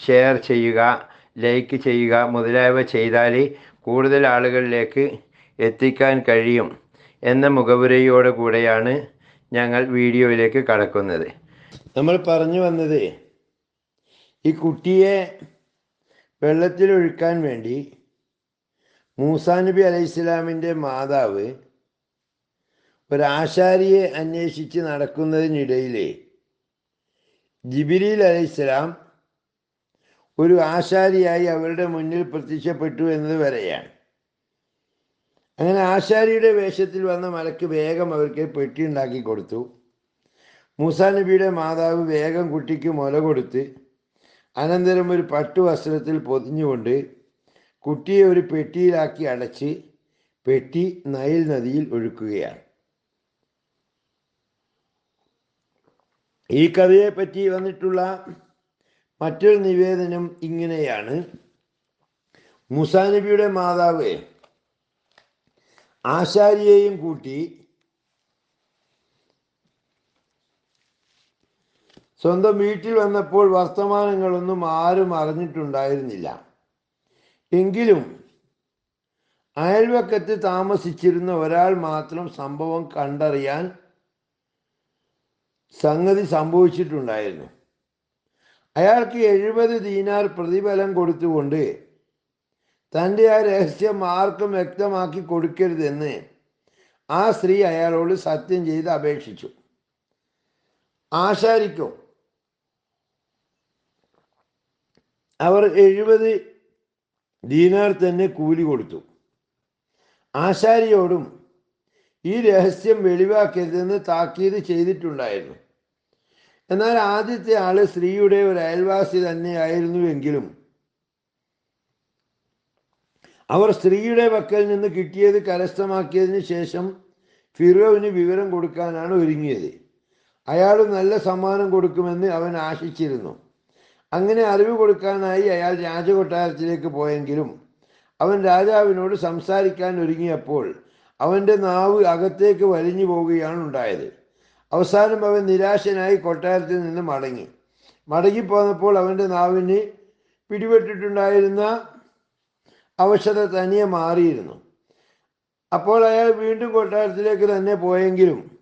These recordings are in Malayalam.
ഷെയർ ചെയ്യുക ലൈക്ക് ചെയ്യുക മുതലായവ ചെയ്താൽ കൂടുതൽ ആളുകളിലേക്ക് എത്തിക്കാൻ കഴിയും എന്ന മുഖവുരയോട് കൂടെയാണ് ഞങ്ങൾ വീഡിയോയിലേക്ക് കടക്കുന്നത്. നമ്മൾ പറഞ്ഞു വന്നത് ഈ കുട്ടിയെ വെള്ളത്തിലൊഴുക്കാൻ വേണ്ടി മൂസാ നബി അലൈഹി ഇസ്ലാമിന്റെ മാതാവ് ഒരാശാരിയെ അന്വേഷിച്ച് നടക്കുന്നതിനിടയിൽ ജിബിരിൽ അലൈഹിസ്സലാം ഒരു ആശാരിയായി അവരുടെ മുന്നിൽ പ്രത്യക്ഷപ്പെട്ടു എന്നത് വരെയാണ്. അങ്ങനെ ആശാരിയുടെ വേഷത്തിൽ വന്ന മലക്ക് വേഗം അവർക്ക് പെട്ടി ഉണ്ടാക്കി കൊടുത്തു. മൂസാ നബിയുടെ മാതാവ് വേഗം കുട്ടിക്ക് മുല കൊടുത്ത് അനന്തരം ഒരു പട്ടുവസ്ത്രത്തിൽ പൊതിഞ്ഞുകൊണ്ട് കുട്ടിയെ ഒരു പെട്ടിയിലാക്കി അടച്ച് പെട്ടി നൈൽ നദിയിൽ ഒഴുക്കുകയാണ്. ഈ കഥയെപ്പറ്റി പറ്റി വന്നിട്ടുള്ള മറ്റൊരു നിവേദനം ഇങ്ങനെയാണ്. മുസാനബിയുടെ മാതാവ് ആശാരിയെയും കൂട്ടി സ്വന്തം വീട്ടിൽ വന്നപ്പോൾ വർത്തമാനങ്ങളൊന്നും ആരും അറിഞ്ഞിട്ടുണ്ടായിരുന്നില്ല. എങ്കിലും അയൽവക്കത്ത് താമസിച്ചിരുന്ന ഒരാൾ മാത്രം സംഭവം കണ്ടറിയാൻ സംഗതി സംഭവിച്ചിട്ടുണ്ടായിരുന്നു. അയാൾക്ക് എഴുപത് ദീനാർ പ്രതിഫലം കൊടുത്തുകൊണ്ട് തന്റെ ആ രഹസ്യം ആർക്കും വ്യക്തമാക്കി കൊടുക്കരുതെന്ന് ആ സ്ത്രീ അയാളോട് സത്യം ചെയ്ത് അപേക്ഷിച്ചു. ആശാരിക്കും? അവർ എഴുപത് ദീനാർ തന്നെ കൂലി കൊടുത്തു. ആശാരിയോടും ഈ രഹസ്യം വെളിവാക്കരുതെന്ന് താക്കീത് ചെയ്തിട്ടുണ്ടായിരുന്നു. എന്നാൽ ആദ്യത്തെ ആൾ സ്ത്രീയുടെ ഒരു അയൽവാസി തന്നെയായിരുന്നുവെങ്കിലും അവർ സ്ത്രീയുടെ പക്കൽ നിന്ന് കിട്ടിയത് കരസ്ഥമാക്കിയതിന് ശേഷം ഫിറോവിന് വിവരം കൊടുക്കാനാണ് ഒരുങ്ങിയത്. അയാൾ നല്ല സമ്മാനം കൊടുക്കുമെന്ന് അവൻ ആശിച്ചിരുന്നു. അങ്ങനെ അറിവ് കൊടുക്കാനായി അയാൾ രാജകൊട്ടാരത്തിലേക്ക് പോയെങ്കിലും അവൻ രാജാവിനോട് സംസാരിക്കാൻ ഒരുങ്ങിയപ്പോൾ അവന്റെ നാവ് അകത്തേക്ക് വലിഞ്ഞു പോവുകയാണ് ഉണ്ടായത്. അവസാനം അവൻ നിരാശനായി കൊട്ടാരത്തിൽ നിന്ന് മടങ്ങി. മടങ്ങിപ്പോന്നപ്പോൾ അവന്റെ നാവിന് പിടിപെട്ടിട്ടുണ്ടായിരുന്ന അവശത തനിയെ മാറിയിരുന്നു. അപ്പോൾ അയാൾ വീണ്ടും കൊട്ടാരത്തിലേക്ക് തന്നെ പോയെങ്കിലും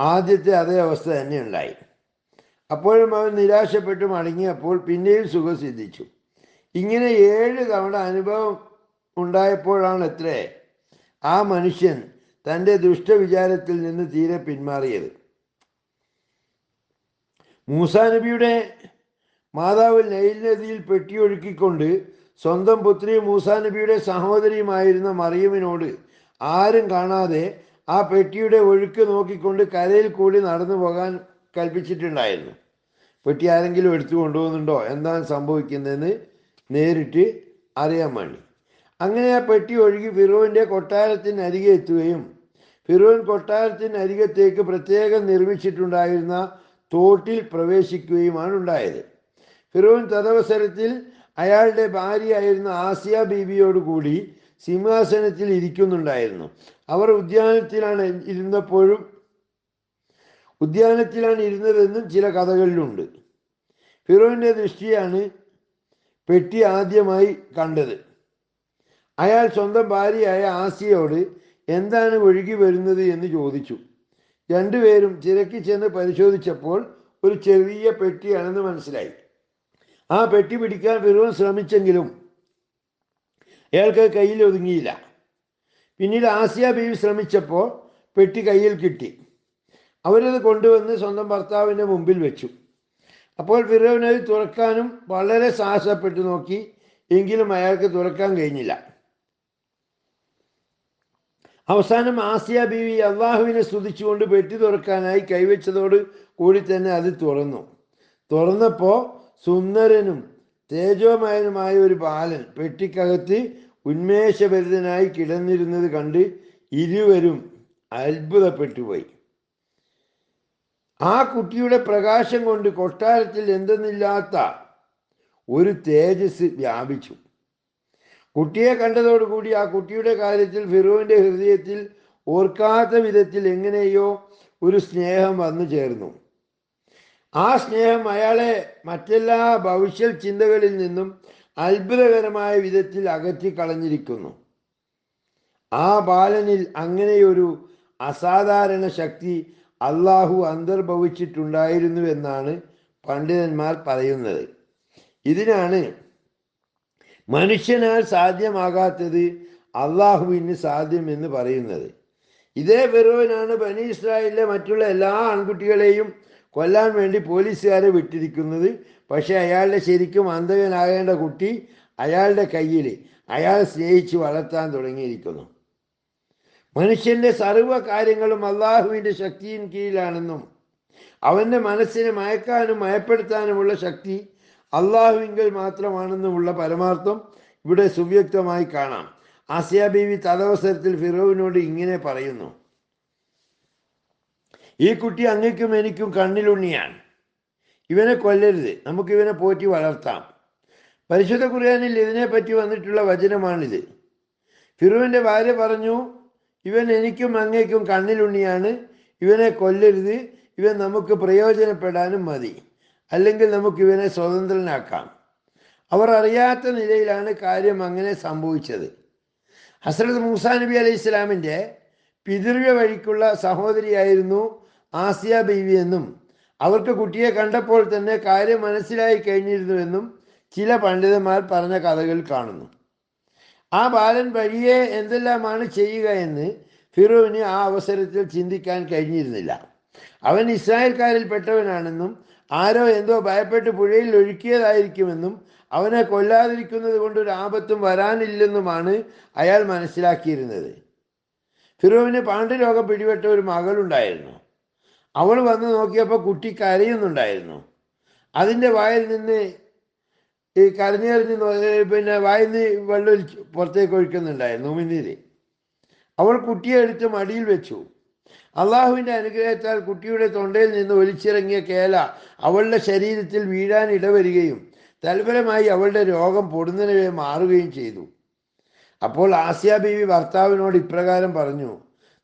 ആദ്യത്തെ അതേ അവസ്ഥ തന്നെ ഉണ്ടായി. അപ്പോഴും അവൻ നിരാശപ്പെട്ട് മടങ്ങിയപ്പോൾ പിന്നെയും സുഖം സിദ്ധിച്ചു. ഇങ്ങനെ ഏഴ് തവണ അനുഭവം ഉണ്ടായപ്പോഴാണ് എത്രേ? ആ മനുഷ്യൻ തന്റെ ദുഷ്ടവിചാരത്തിൽ നിന്ന് തീരെ പിന്മാറിയത്. മൂസാ നബിയുടെ മാതാവ് നൈൽ നദിയിൽ പെട്ടിയൊഴുക്കിക്കൊണ്ട് സ്വന്തം പുത്രി മൂസാ നബിയുടെ സഹോദരിയുമായിരുന്ന മറിയമിനോട് ആരും കാണാതെ ആ പെട്ടിയുടെ ഒഴുക്ക് നോക്കിക്കൊണ്ട് കരയിൽ കൂടി നടന്നു പോകാൻ കൽപ്പിച്ചിട്ടുണ്ടായിരുന്നു. പെട്ടി ആരെങ്കിലും എടുത്തു കൊണ്ടുപോകുന്നുണ്ടോ? എന്താണ് സംഭവിക്കുന്നതെന്ന് നേരിട്ട് അറിയാൻ വേണ്ടി. അങ്ങനെ ആ പെട്ടി ഒഴുകി ഫിറോവിന്റെ കൊട്ടാരത്തിന് അരികെ എത്തുകയും ഫിറോൻ കൊട്ടാരത്തിന് അരികത്തേക്ക് പ്രത്യേകം നിർമ്മിച്ചിട്ടുണ്ടായിരുന്ന തോട്ടിൽ പ്രവേശിക്കുകയുമാണ് ഉണ്ടായത് ഫിറോൻ തദവസരത്തിൽ അയാളുടെ ഭാര്യയായിരുന്ന ആസിയ ബീബിയോട് കൂടി സിംഹാസനത്തിൽ ഇരിക്കുന്നുണ്ടായിരുന്നു. അവർ ഉദ്യാനത്തിലാണ് ഇരുന്നപ്പോഴും ഉദ്യാനത്തിലാണ് ഇരുന്നതെന്നും ചില കഥകളിലുണ്ട്. ഫിറോവിന്റെ ദൃഷ്ടിയാണ് പെട്ടി ആദ്യമായി കണ്ടത്. അയാൾ സ്വന്തം ഭാര്യയായ ആസിയോട് എന്താണ് ഒഴുകി വരുന്നത് എന്ന് ചോദിച്ചു. രണ്ടുപേരും ചിരക്കി ചെന്ന് പരിശോധിച്ചപ്പോൾ ഒരു ചെറിയ പെട്ടിയാണെന്ന് മനസ്സിലായി. ആ പെട്ടി പിടിക്കാൻ ഫിറോൻ ശ്രമിച്ചെങ്കിലും അയാൾക്ക് കയ്യിൽ ഒതുങ്ങിയില്ല. പിന്നീട് ആസിയ ബീവി ശ്രമിച്ചപ്പോൾ പെട്ടി കയ്യിൽ കിട്ടി. അവരത് കൊണ്ടുവന്ന് സ്വന്തം ഭർത്താവിന്റെ മുമ്പിൽ വെച്ചു. അപ്പോൾ ഫിറോവിനത് തുറക്കാനും വളരെ സാഹസപ്പെട്ടു നോക്കി എങ്കിലും അയാൾക്ക് തുറക്കാൻ കഴിഞ്ഞില്ല. അവസാനം ആസിയ ബീവി അള്ളാഹുവിനെ സ്തുതിച്ചുകൊണ്ട് പെട്ടി തുറക്കാനായി കൈവച്ചതോട് കൂടി തന്നെ അത് തുറന്നു. തുറന്നപ്പോൾ സുന്ദരനും തേജോമയനുമായ ഒരു ബാലൻ പെട്ടിക്കകത്ത് ഉന്മേഷഭരിതനായി കിടന്നിരുന്നത് കണ്ട് ഇരുവരും അത്ഭുതപ്പെട്ടുപോയി. ആ കുട്ടിയുടെ പ്രകാശം കൊണ്ട് കൊട്ടാരത്തിൽ എന്തെന്നില്ലാത്ത ഒരു തേജസ് വ്യാപിച്ചു. കുട്ടിയെ കണ്ടതോടുകൂടി ആ കുട്ടിയുടെ കാര്യത്തിൽ ഫിറുവിന്റെ ഹൃദയത്തിൽ ഓർക്കാത്ത വിധത്തിൽ എങ്ങനെയോ ഒരു സ്നേഹം വന്നു ചേർന്നു. ആ സ്നേഹം അയാളെ മറ്റെല്ലാ ഭവിഷ്യ ചിന്തകളിൽ നിന്നും അത്ഭുതകരമായ വിധത്തിൽ അകറ്റി കളഞ്ഞിരിക്കുന്നു ആ ബാലനിൽ അങ്ങനെയൊരു അസാധാരണ ശക്തി അള്ളാഹു അന്തർഭവിച്ചിട്ടുണ്ടായിരുന്നുവെന്നാണ് പണ്ഡിതന്മാർ പറയുന്നത്. ഇതിനാണ് മനുഷ്യനാൽ സാധ്യമാകാത്തത് അള്ളാഹുവിന് സാധ്യമെന്ന് പറയുന്നത്. ഇതേ ഫെറോവിനാണ് ബനി ഇസ്രായേലിലെ മറ്റുള്ള എല്ലാ ആൺകുട്ടികളെയും കൊല്ലാൻ വേണ്ടി പോലീസുകാരെ വിട്ടിരിക്കുന്നത്. പക്ഷെ അയാളുടെ ശരിക്കും അന്ധകനാകേണ്ട കുട്ടി അയാളുടെ കയ്യിൽ അയാൾ സ്നേഹിച്ച് വളർത്താൻ തുടങ്ങിയിരിക്കുന്നു. മനുഷ്യന്റെ സർവ കാര്യങ്ങളും അള്ളാഹുവിന്റെ ശക്തിயின் കീഴിലാണെന്നും അവന്റെ മനസ്സിനെ മയക്കാനും മയപ്പെടുത്താനുമുള്ള ശക്തി അള്ളാഹുവിങ്കൽ മാത്രമാണെന്നുമുള്ള പരമാർത്ഥം ഇവിടെ സുവ്യക്തമായി കാണാം. ആസിയ ബീവി തദവസരത്തിൽ ഫിറോവിനോട് ഇങ്ങനെ പറയുന്നു. ഈ കുട്ടി അങ്ങയ്ക്കും എനിക്കും കണ്ണിലുണ്ണിയാണ്. ഇവനെ കൊല്ലരുത്. നമുക്ക് ഇവനെ പോറ്റി വളർത്താം. പരിശുദ്ധ ഖുർആനിൽ ഇതിനെപ്പറ്റി വന്നിട്ടുള്ള വചനമാണിത്. ഫിറുവിന്റെ ഭാര്യ പറഞ്ഞു ഇവൻ എനിക്കും അങ്ങേക്കും കണ്ണിലുണ്ണിയാണ്. ഇവനെ കൊല്ലരുത്. ഇവൻ നമുക്ക് പ്രയോജനപ്പെടാനും മതി. അല്ലെങ്കിൽ നമുക്ക് ഇവനെ സ്വതന്ത്രനാക്കാം. അവർ അറിയാത്ത നിലയിലാണ് കാര്യം അങ്ങനെ സംഭവിച്ചത്. ഹസ്രത് മൂസാ നബി അലൈഹി ഇസ്ലാമിന്റെ പിതൃവ്യ വഴിക്കുള്ള സഹോദരിയായിരുന്നു ആസിയ ബീവി എന്നും അവർക്ക് കുട്ടിയെ കണ്ടപ്പോൾ തന്നെ കാര്യം മനസ്സിലായി കഴിഞ്ഞിരുന്നുവെന്നും ചില പണ്ഡിതന്മാർ പറഞ്ഞ കഥകൾ കാണുന്നു. ആ ബാലൻ വഴിയെ എന്തെല്ലാമാണ് ചെയ്യുക എന്ന് ഫിറോവിന് ആ അവസരത്തിൽ ചിന്തിക്കാൻ കഴിഞ്ഞിരുന്നില്ല. അവൻ ഇസ്രായേൽക്കാരിൽ പെട്ടവനാണെന്നും ആരോ എന്തോ ഭയപ്പെട്ട് പുഴയിൽ ഒഴുക്കിയതായിരിക്കുമെന്നും അവനെ കൊല്ലാതിരിക്കുന്നത് കൊണ്ട് ഒരു ആപത്തും വരാനില്ലെന്നുമാണ് അയാൾ മനസ്സിലാക്കിയിരുന്നത്. ഫിറോവിന് പാണ്ഡുരോഗം പിടിപെട്ട ഒരു മകളുണ്ടായിരുന്നു. അവൾ വന്ന് നോക്കിയപ്പോൾ കുട്ടി കരയുന്നുണ്ടായിരുന്നു. അതിന്റെ വായിൽ നിന്ന് ഈ കരഞ്ഞെറിഞ്ഞ് പിന്നെ വായിൽ നിന്ന് വെള്ളം പുറത്തേക്ക് ഒഴിക്കുന്നുണ്ടായിരുന്നു ഉമിനീര് അവൾ കുട്ടിയെ എടുത്ത് മടിയിൽ വെച്ചു. അള്ളാഹുവിന്റെ അനുഗ്രഹത്താൽ കുട്ടിയുടെ തൊണ്ടയിൽ നിന്ന് ഒലിച്ചിറങ്ങിയ കേല അവളുടെ ശരീരത്തിൽ വീഴാൻ ഇടവരികയും തൽഫലമായി അവളുടെ രോഗം പൊടുന്നനെ മാറുകയും ചെയ്തു. അപ്പോൾ ആസിയ ബീവി ഭർത്താവിനോട് ഇപ്രകാരം പറഞ്ഞു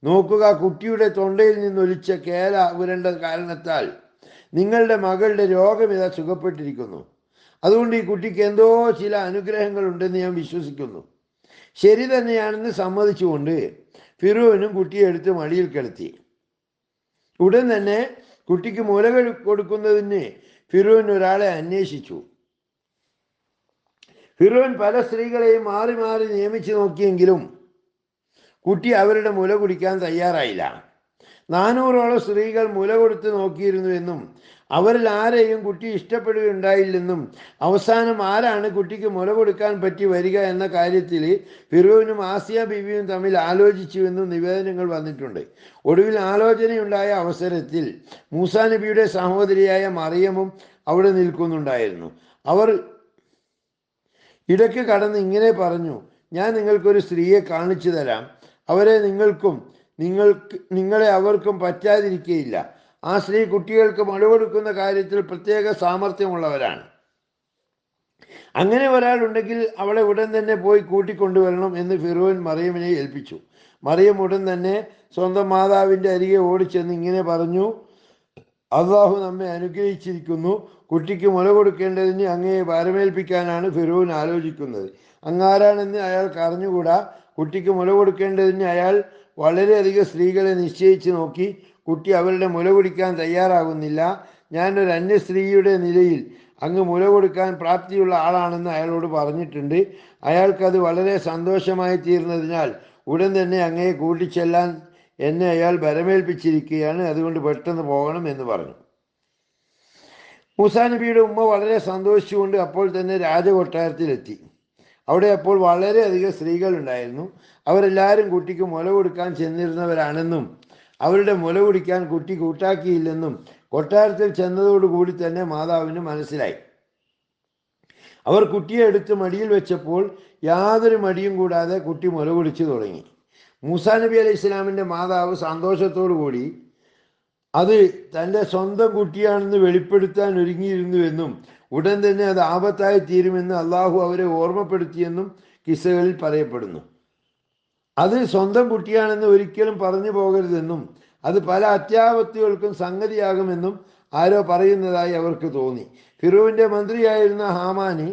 നോക്കുക കുട്ടിയുടെ തൊണ്ടയിൽ നിന്ന് നിന്നൊലിച്ച കേല ഉരണ്ട കാരണത്താൽ നിങ്ങളുടെ മകളുടെ രോഗം ഇതാ സുഖപ്പെട്ടിരിക്കുന്നു. അതുകൊണ്ട് ഈ കുട്ടിക്ക് എന്തോ ചില അനുഗ്രഹങ്ങൾ ഉണ്ടെന്ന് ഞാൻ വിശ്വസിക്കുന്നു. ശരി തന്നെയാണെന്ന് സമ്മതിച്ചുകൊണ്ട് ഫിറോവിനും കുട്ടിയെ എടുത്ത് മടിയിൽ കിടത്തി. ഉടൻ തന്നെ കുട്ടിക്ക് മുല കൊടു- കൊടുക്കുന്നതിന് ഫിറോൻ ഒരാളെ അന്വേഷിച്ചു. ഫിറോൻ പല സ്ത്രീകളെയും മാറി മാറി നിയമിച്ചു നോക്കിയെങ്കിലും കുട്ടി അവരുടെ മുല കുടിക്കാൻ തയ്യാറായില്ല. നാനൂറോളം സ്ത്രീകൾ മുല കൊടുത്ത് നോക്കിയിരുന്നുവെന്നും അവരിൽ ആരെയും കുട്ടി ഇഷ്ടപ്പെടുകയുണ്ടായില്ലെന്നും അവസാനം ആരാണ് കുട്ടിക്ക് മുല കൊടുക്കാൻ പറ്റി വരിക എന്ന കാര്യത്തിൽ ഫിറോവിനും ആസിയ ബീവിയും തമ്മിൽ ആലോചിച്ചുവെന്നും നിവേദനങ്ങൾ വന്നിട്ടുണ്ട്. ഒടുവിൽ ആലോചനയുണ്ടായ അവസരത്തിൽ മൂസാ നബിയുടെ സഹോദരിയായ മറിയമും അവിടെ നിൽക്കുന്നുണ്ടായിരുന്നു. അവർ ഇടയ്ക്ക് കടന്ന് ഇങ്ങനെ പറഞ്ഞു ഞാൻ നിങ്ങൾക്കൊരു സ്ത്രീയെ കാണിച്ചു തരാം. അവരെ നിങ്ങൾക്കും നിങ്ങൾക്ക് നിങ്ങളെ അവർക്കും പറ്റാതിരിക്കുകയില്ല ആ സ്ത്രീ കുട്ടികൾക്ക് മഴ കൊടുക്കുന്ന കാര്യത്തിൽ പ്രത്യേക സാമർഥ്യമുള്ളവരാണ്. അങ്ങനെ ഒരാളുണ്ടെങ്കിൽ അവളെ ഉടൻ തന്നെ പോയി കൂട്ടിക്കൊണ്ടുവരണം എന്ന് ഫിറോൻ മറിയമിനെ ഏൽപ്പിച്ചു. മറിയം ഉടൻ തന്നെ സ്വന്തം മാതാവിന്റെ അരികെ ഓടിച്ചെന്ന് ഇങ്ങനെ പറഞ്ഞു അള്ളാഹു നമ്മെ അനുഗ്രഹിച്ചിരിക്കുന്നു. കുട്ടിക്ക് മുല കൊടുക്കേണ്ടതിന് അങ്ങയെ ഭാരമേൽപ്പിക്കാനാണ് ഫിറോൻ ആലോചിക്കുന്നത്. അങ്ങാരാണെന്ന് അയാൾക്ക് അറിഞ്ഞുകൂടാ. കുട്ടിക്ക് മുല കൊടുക്കേണ്ടതിന് അയാൾ വളരെയധികം സ്ത്രീകളെ നിശ്ചയിച്ച് നോക്കി. കുട്ടി അവരുടെ മുല കുടിക്കാൻ തയ്യാറാകുന്നില്ല. ഞാനൊരു അന്യ സ്ത്രീയുടെ നിലയിൽ അങ്ങ് മുല കൊടുക്കാൻ പ്രാപ്തിയുള്ള ആളാണെന്ന് അയാളോട് പറഞ്ഞിട്ടുണ്ട്. അയാൾക്കത് വളരെ സന്തോഷമായി തീർന്നതിനാൽ ഉടൻ തന്നെ അങ്ങയെ കൂട്ടിച്ചെല്ലാൻ എന്നെ അയാൾ ബലമേൽപ്പിച്ചിരിക്കുകയാണ് അതുകൊണ്ട് പെട്ടെന്ന് പോകണം എന്ന് പറഞ്ഞു. മൂസാ നബിയുടെ ഉമ്മ വളരെ സന്തോഷിച്ചുകൊണ്ട് അപ്പോൾ തന്നെ രാജകൊട്ടാരത്തിലെത്തി. അവിടെ അപ്പോൾ വളരെയധികം സ്ത്രീകളുണ്ടായിരുന്നു. അവരെല്ലാവരും കുട്ടിക്ക് മുല കൊടുക്കാൻ ചെന്നിരുന്നവരാണെന്നും അവരുടെ മുല കുടിക്കാൻ കുട്ടി കൂട്ടാക്കിയില്ലെന്നും കൊട്ടാരത്തിൽ ചെന്നതോടുകൂടി തന്നെ മാതാവിന് മനസ്സിലായി. അവർ കുട്ടിയെ എടുത്ത് മടിയിൽ വെച്ചപ്പോൾ യാതൊരു മടിയും കൂടാതെ കുട്ടി മുല കുടിച്ചു തുടങ്ങി. മൂസാ നബി അലൈഹി ഇസ്ലാമിന്റെ മാതാവ് സന്തോഷത്തോടു കൂടി അത് തന്റെ സ്വന്തം കുട്ടിയാണെന്ന് വെളിപ്പെടുത്താൻ ഒരുങ്ങിയിരുന്നുവെന്നും ഉടൻ തന്നെ അത് ആപത്തായി തീരുമെന്ന് അള്ളാഹു അവരെ ഓർമ്മപ്പെടുത്തിയെന്നും കിസ്സകളിൽ പറയപ്പെടുന്നു. അത് സ്വന്തം കുട്ടിയാണെന്ന് ഒരിക്കലും പറഞ്ഞു പോകരുതെന്നും അത് പല അത്യാപത്തികൾക്കും സംഗതിയാകുമെന്നും ആരോ പറയുന്നതായി അവർക്ക് തോന്നി. ഫിറുവിന്റെ മന്ത്രിയായിരുന്ന ഹാമാന്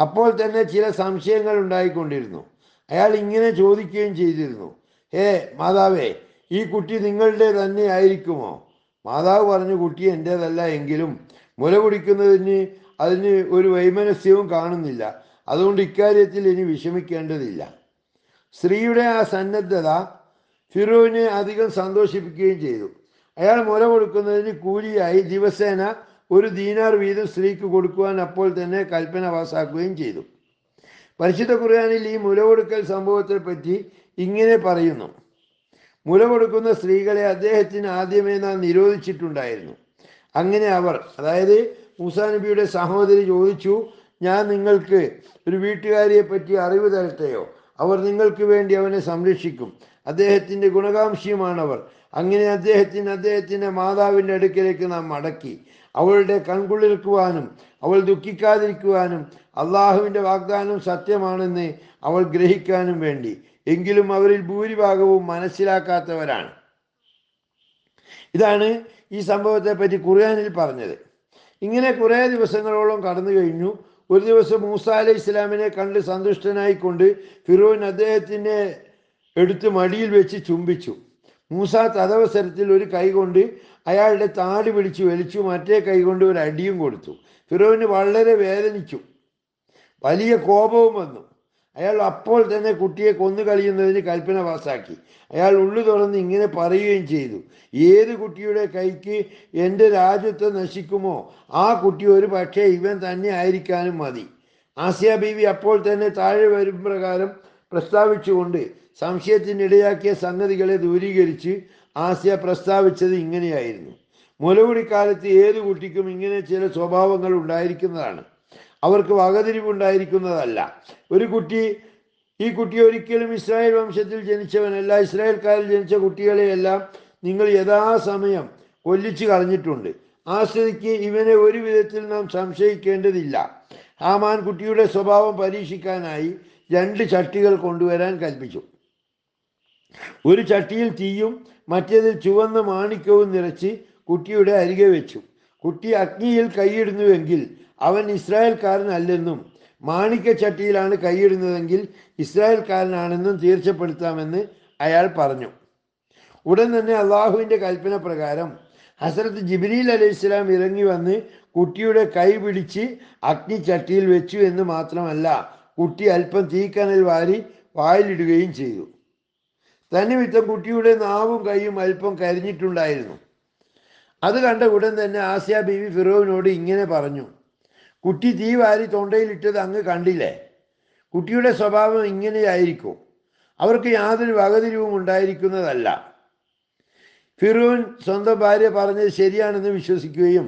അപ്പോൾ തന്നെ ചില സംശയങ്ങൾ ഉണ്ടായിക്കൊണ്ടിരുന്നു. അയാൾ ഇങ്ങനെ ചോദിക്കുകയും ചെയ്തിരുന്നു. ഹേ മാതാവേ ഈ കുട്ടി നിങ്ങളുടെ തന്നെ ആയിരിക്കുമോ? മാതാവ് പറഞ്ഞു കുട്ടി എന്റേതല്ല എങ്കിലും മുല കുടിക്കുന്നതിന് അതിന് ഒരു വൈമനസ്യവും കാണുന്നില്ല. അതുകൊണ്ട് ഇക്കാര്യത്തിൽ ഇനി വിഷമിക്കേണ്ടതില്ല. സ്ത്രീയുടെ ആ സന്നദ്ധത ഫിറോവിനെ അധികം സന്തോഷിപ്പിക്കുകയും ചെയ്തു. അയാൾ മുല കൊടുക്കുന്നതിന് കൂലിയായി ദിവസേന ഒരു ദീനാർ വീതം സ്ത്രീക്ക് കൊടുക്കുവാൻ അപ്പോൾ തന്നെ കൽപ്പന പാസാക്കുകയും ചെയ്തു. പരിശുദ്ധ ഖുർആാനിൽ ഈ മുല കൊടുക്കൽ സംഭവത്തെ പറ്റി ഇങ്ങനെ പറയുന്നു. മുല കൊടുക്കുന്ന സ്ത്രീകളെ അദ്ദേഹത്തിന് ആദ്യമേ നാം നിരോധിച്ചിട്ടുണ്ടായിരുന്നു. അങ്ങനെ അവർ അതായത് മൂസാ നബിയുടെ സഹോദരി ചോദിച്ചു ഞാൻ നിങ്ങൾക്ക് ഒരു വീട്ടുകാരിയെ പറ്റി അറിവ് തരട്ടെയോ? അവർ നിങ്ങൾക്ക് വേണ്ടി അവനെ സംരക്ഷിക്കും. അദ്ദേഹത്തിന്റെ ഗുണകാംക്ഷിയുമാണവർ. അങ്ങനെ അദ്ദേഹത്തിന് അദ്ദേഹത്തിന്റെ മാതാവിന്റെ അടുക്കിലേക്ക് നാം മടക്കി. അവളുടെ കൺകുളിർക്കുവാനും അവൾ ദുഃഖിക്കാതിരിക്കുവാനും അള്ളാഹുവിന്റെ വാഗ്ദാനം സത്യമാണെന്ന് അവൾ ഗ്രഹിക്കാനും വേണ്ടി. എങ്കിലും അവരിൽ ഭൂരിഭാഗവും മനസ്സിലാക്കാത്തവരാണ്. ഇതാണ് ഈ സംഭവത്തെ പറ്റി ഖുർആാനിൽ പറഞ്ഞത്. ഇങ്ങനെ കുറേ ദിവസങ്ങളോളം കടന്നു കഴിഞ്ഞു ഒരു ദിവസം മൂസ അലൈഹി ഇസ്ലാമിനെ കണ്ട് സന്തുഷ്ടനായിക്കൊണ്ട് ഫിറോൻ അദ്ദേഹത്തിനെ എടുത്ത് മടിയിൽ വെച്ച് ചുംബിച്ചു. മൂസ തദവസരത്തിൽ ഒരു കൈ കൊണ്ട് അയാളുടെ താടി പിടിച്ചു വലിച്ചു മറ്റേ കൈ കൊണ്ട് ഒരു അടിയും കൊടുത്തു. ഫിറോവിന് വളരെ വേദനിച്ചു. വലിയ കോപവും വന്നു. അയാൾ അപ്പോൾ തന്നെ കുട്ടിയെ കൊന്നു കളയുന്നതിന് കൽപ്പന പാസാക്കി. അയാൾ ഉള്ളു തുറന്ന് ഇങ്ങനെ പറയുകയും ചെയ്തു. ഏത് കുട്ടിയുടെ കൈക്ക് എന്റെ രാജ്യത്തെ നശിക്കുമോ? ആ കുട്ടി ഒരു പക്ഷേ ഇവൻ തന്നെ ആയിരിക്കാനും മതി. ആസിയ ബീവി അപ്പോൾ തന്നെ താഴെ വരും പ്രകാരം പ്രസ്താവിച്ചുകൊണ്ട് സംശയത്തിനിടയാക്കിയ സംഗതികളെ ദൂരീകരിച്ച് ആസിയ പ്രസ്താവിച്ചത് ഇങ്ങനെയായിരുന്നു. മുലകുടിക്കാലത്ത് ഏത് കുട്ടിക്കും ഇങ്ങനെ ചില സ്വഭാവങ്ങൾ ഉണ്ടായിരിക്കുന്നതാണ്. അവർക്ക് വകതിരിവുണ്ടായിരിക്കുന്നതല്ല. ഒരു കുട്ടി ഈ കുട്ടി ഒരിക്കലും ഇസ്രായേൽ വംശത്തിൽ ജനിച്ചവനല്ല. ഇസ്രായേൽക്കാരിൽ ജനിച്ച കുട്ടികളെയെല്ലാം നിങ്ങൾ യഥാസമയം കൊല്ലിച്ചു കളഞ്ഞിട്ടുണ്ട്. ആ സ്ഥിതിക്ക് ഇവനെ ഒരു വിധത്തിൽ നാം സംശയിക്കേണ്ടതില്ല. ഹാമാൻ കുട്ടിയുടെ സ്വഭാവം പരീക്ഷിക്കാനായി രണ്ട് ചട്ടികൾ കൊണ്ടുവരാൻ കൽപ്പിച്ചു. ഒരു ചട്ടിയിൽ തീയും മറ്റേതിൽ ചുവന്ന മാണിക്യവും നിറച്ച് കുട്ടിയുടെ അരികെ വെച്ചു. കുട്ടി അഗ്നിയിൽ കൈയിടുന്നുവെങ്കിൽ അവൻ ഇസ്രായേൽക്കാരനല്ലെന്നും മാണിക്ക ചട്ടിയിലാണ് കൈയിടുന്നതെങ്കിൽ ഇസ്രായേൽക്കാരനാണെന്നും തീർച്ചപ്പെടുത്താമെന്ന് അയാൾ പറഞ്ഞു. ഉടൻ തന്നെ അള്ളാഹുവിന്റെ കൽപ്പന പ്രകാരം ഹസരത്ത് ജിബ്രീൽ അലൈഹി ഇസ്ലാം ഇറങ്ങി വന്ന് കുട്ടിയുടെ കൈ പിടിച്ച് അഗ്നിച്ചട്ടിയിൽ വെച്ചു എന്ന് മാത്രമല്ല കുട്ടി അല്പം തീക്കനൽ വാരി വായിലിടുകയും ചെയ്തു. തന്നെ തന്നിമിത്തം കുട്ടിയുടെ നാവും കൈയും അല്പം കരിഞ്ഞിട്ടുണ്ടായിരുന്നു. അത് കണ്ട ഉടൻ തന്നെ ആസിയ ബീവി ഫിറോവിനോട് ഇങ്ങനെ പറഞ്ഞു കുട്ടി തീ വാരി തൊണ്ടയിലിട്ടത് അങ്ങ് കണ്ടില്ലേ? കുട്ടിയുടെ സ്വഭാവം ഇങ്ങനെയായിരിക്കും. അവർക്ക് യാതൊരു വകതിരിവും ഉണ്ടായിരിക്കുന്നതല്ല. ഫിറോൻ സ്വന്തം ഭാര്യ പറഞ്ഞത് ശരിയാണെന്ന് വിശ്വസിക്കുകയും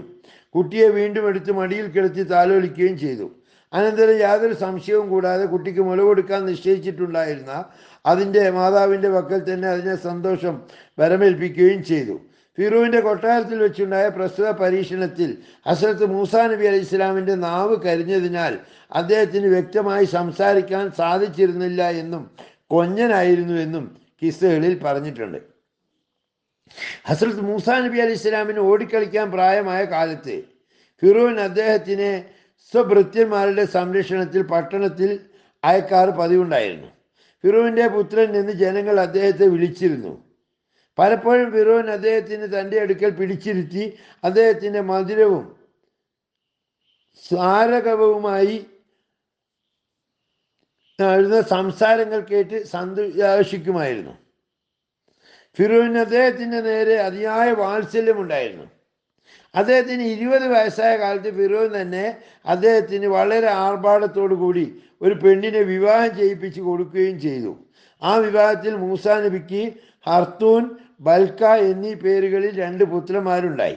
കുട്ടിയെ വീണ്ടും എടുത്ത് മടിയിൽ കിടത്തി താലോലിക്കുകയും ചെയ്തു. അനന്തരം യാതൊരു സംശയവും കൂടാതെ കുട്ടിക്ക് മുല കൊടുക്കാൻ നിശ്ചയിച്ചിട്ടുണ്ടായിരുന്ന അതിന്റെ മാതാവിന്റെ വക്കൽ തന്നെ അതിനെ സന്തോഷം വരമേൽപ്പിക്കുകയും ചെയ്തു. ഫിറോവിന്റെ കൊട്ടാരത്തിൽ വെച്ചുണ്ടായ പ്രസ്തുത പരീക്ഷണത്തിൽ ഹസ്രത്ത് മൂസാ നബി അലൈഹി ഇസ്ലാമിന്റെ നാവ് കരിഞ്ഞതിനാൽ അദ്ദേഹത്തിന് വ്യക്തമായി സംസാരിക്കാൻ സാധിച്ചിരുന്നില്ല എന്നും കൊഞ്ഞനായിരുന്നു എന്നും കിസ്സുകളിൽ പറഞ്ഞിട്ടുണ്ട്. ഹസ്രത്ത് മൂസാ നബി അലൈഹി ഇസ്ലാമിന് ഓടിക്കളിക്കാൻ പ്രായമായ കാലത്ത് ഫിറുവിൻ അദ്ദേഹത്തിനെ സ്വഭൃത്യന്മാരുടെ സംരക്ഷണത്തിൽ പട്ടണത്തിൽ അയക്കാറ് പതിവുണ്ടായിരുന്നു. ഫിറുവിന്റെ പുത്രൻ എന്ന് ജനങ്ങൾ അദ്ദേഹത്തെ വിളിച്ചിരുന്നു. പലപ്പോഴും ഫിറോൻ അദ്ദേഹത്തിന് തന്റെ അടുക്കൽ പിടിച്ചിരുത്തി അദ്ദേഹത്തിന്റെ മധുരവും സാരകവുമായി എഴുതുന്ന സംസാരങ്ങൾ കേട്ട് സന്തോഷിക്കുമായിരുന്നു ഫിറോവിന് അദ്ദേഹത്തിന്റെ നേരെ അതിയായ വാത്സല്യമുണ്ടായിരുന്നു. അദ്ദേഹത്തിന് ഇരുപത് വയസ്സായ കാലത്ത് ഫിറോൻ തന്നെ അദ്ദേഹത്തിന് വളരെ ആർഭാടത്തോടു കൂടി ഒരു പെണ്ണിനെ വിവാഹം ചെയ്യിപ്പിച്ച് കൊടുക്കുകയും ചെയ്തു. ആ വിവാഹത്തിൽ മൂസാ നബിക്ക് ഹർത്തൂൻ ബൽക്ക എന്നീ പേരുകളിൽ രണ്ട് പുത്രന്മാരുണ്ടായി.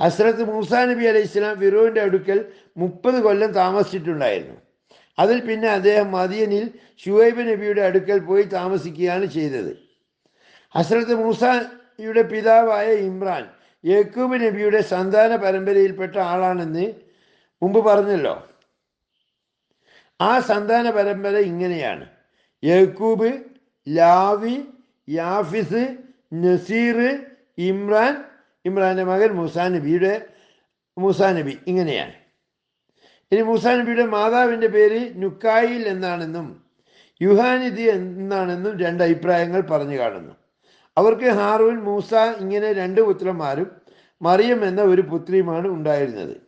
ഹസ്രത്ത് മൂസാ നബി അലൈഹി ഇസ്ലാം ഫിറോവിന്റെ അടുക്കൽ മുപ്പത് കൊല്ലം താമസിച്ചിട്ടുണ്ടായിരുന്നു. അതിൽ പിന്നെ അദ്ദേഹം മദിയനിൽ ഷുവൈബ് നബിയുടെ അടുക്കൽ പോയി താമസിക്കുകയാണ് ചെയ്തത്. ഹസ്രത്ത് മൂസയുടെ പിതാവായ ഇമ്രാൻ യേക്കൂബ് നബിയുടെ സന്താന പരമ്പരയിൽപ്പെട്ട ആളാണെന്ന് മുമ്പ് പറഞ്ഞല്ലോ. ആ സന്താന പരമ്പര ഇങ്ങനെയാണ്. യേക്കൂബ് ലാവി യാഫിസ് നസീർ ഇമ്രാൻ ഇമ്രാന്റെ മകൻ മൂസാ നബിയുടെ മൂസാ നബി ഇങ്ങനെയാണ്. ഇനി മൂസാ നബിയുടെ മാതാവിന്റെ പേര് നുക്കായിൽ എന്നാണെന്നും യുഹാനിധി എന്നാണെന്നും രണ്ട് അഭിപ്രായങ്ങൾ പറഞ്ഞു കാണുന്നു. അവർക്ക് ഹാറൂൻ മൂസ ഇങ്ങനെ രണ്ട് പുത്രന്മാരും മറിയം എന്ന ഒരു പുത്രിയുമാണ് ഉണ്ടായിരുന്നത്.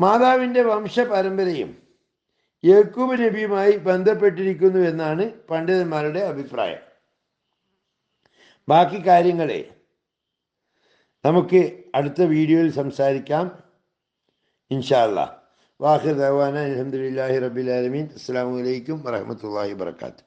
മാതാവിന്റെ വംശപരമ്പരയും യേക്കൂബ് നബിയുമായി ബന്ധപ്പെട്ടിരിക്കുന്നു എന്നാണ് പണ്ഡിതന്മാരുടെ അഭിപ്രായം. ബാക്കി കാര്യങ്ങളെ നമുക്ക് അടുത്ത വീഡിയോയിൽ സംസാരിക്കാം. ഇൻഷാല്ല വാഹിർ ദവാന അലഹമുല്ലാഹി റബിലാലമീൻ അസ്സാം വലൈക്കും വറഹമത്തല്ലാഹി വർക്കാത്തു